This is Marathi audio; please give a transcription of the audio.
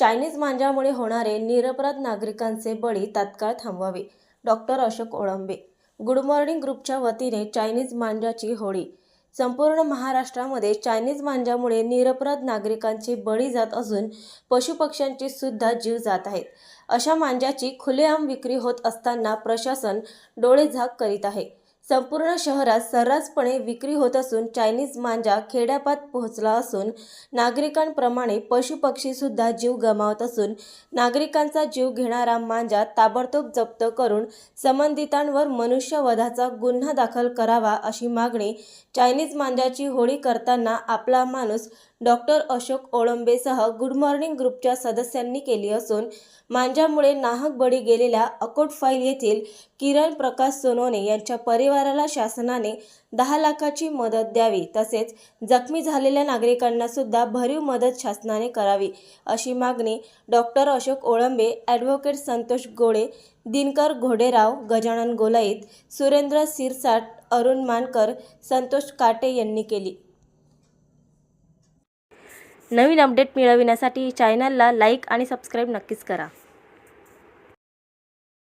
चायनीज मांजामुळे होणारे निरपराध नागरिकांचे बळी तात्काळ थांबवावे. Doctor Ashok Olambe good morning ग्रुपच्या वतीने चायनीज मांजाची होळी. संपूर्ण महाराष्ट्रामध्ये चायनीज मांजामुळे निरपराध नागरिकांचे बळी जात असून पशुपक्ष्यांचे सुद्धा जीव जात आहेत. अशा मांजाची खुलेआम विक्री होत असताना प्रशासन डोळेझाक करीत आहे. संपूर्ण शहरात सर्रासपणे विक्री होत असून चायनीज मांजा खेड्यापात पोहोचला असून नागरिकांप्रमाणे पशुपक्षीसुद्धा जीव गमावत असून नागरिकांचा जीव घेणारा मांजा ताबडतोब जप्त करून संबंधितांवर मनुष्यवधाचा गुन्हा दाखल करावा अशी मागणी चायनीज मांजाची होळी करताना आपला माणूस डॉक्टर अशोक ओळंबेसह गुड मॉर्निंग ग्रुपच्या सदस्यांनी केली असून मांजामुळे नाहक बळी गेलेल्या अकोटफाईल येथील किरण प्रकाश सोनोने यांच्या परिवाराला शासनाने दहा लाखाची मदत द्यावी तसेच जखमी झालेल्या नागरिकांना सुद्धा भरीव मदत शासनाने करावी अशी मागणी डॉक्टर अशोक ओळंबे ॲडव्होकेट संतोष गोळे दिनकर घोडेराव गजानन गोलाईत सुरेंद्र सिरसाट अरुण मानकर संतोष काटे यांनी केली. नवीन अपडेट मिळविण्यासाठी चॅनलला लाईक आणि सबस्क्राईब नक्कीच करा.